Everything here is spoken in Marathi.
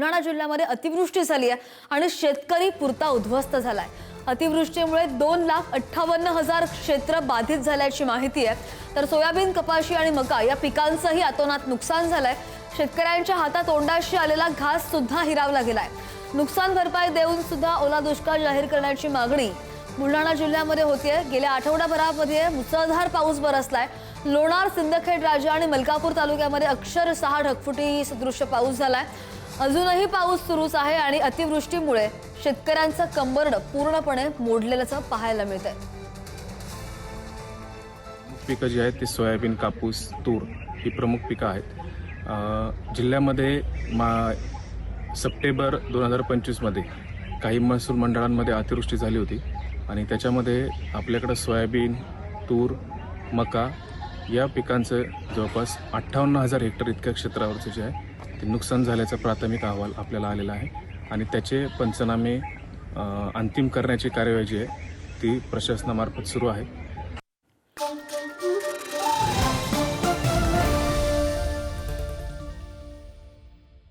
बुलढाणा जिल्ह्यामध्ये अतिवृष्टी झाली आहे आणि शेतकरी पुरता उद्ध्वस्त झालाय. अतिवृष्टीमुळे दोन लाख अठ्ठावन्न हजार क्षेत्र बाधित झाल्याची माहिती आहे. तर सोयाबीन कपाशी आणि मका या पिकांचंही अतोनात नुकसान झालंय. शेतकऱ्यांच्या हातात तोंडाशी आलेला घास सुद्धा हिरावला गेलाय. नुकसान भरपाई देऊन सुद्धा ओला दुष्काळ जाहीर करण्याची मागणी बुलढाणा जिल्ह्यामध्ये होतीये. गेल्या आठवडाभरामध्ये मुसळधार पाऊस बरसलाय लोणार सिंदखेड राजा आणि मलकापूर तालुक्यामध्ये अक्षरशः ढगफुटी सदृश्य पाऊस झालाय. अजूनही पाऊस सुरूच आहे आणि अतिवृष्टीमुळे शेतकऱ्यांचं कंबरड पूर्णपणे मोडलेल्याचं पाहायला मिळतंय. पिकं जी आहेत ती सोयाबीन कापूस तूर ही प्रमुख पिकं आहेत. जिल्ह्यामध्ये मा सप्टेंबर दोन हजार पंचवीसमध्ये काही महसूल मंडळांमध्ये अतिवृष्टी झाली होती आणि त्याच्यामध्ये आपल्याकडं सोयाबीन तूर मका या पिकांचं जवळपास अठ्ठावन्न हजार हेक्टर इतक्या क्षेत्रावरचं जे आहे ते नुकसान झाल्याचा प्राथमिक अहवाल आपल्याला आलेला आहे. आणि त्याचे पंचनामे अंतिम करण्याची कार्यवाही जी आहे ती प्रशासनामार्फत सुरू आहे.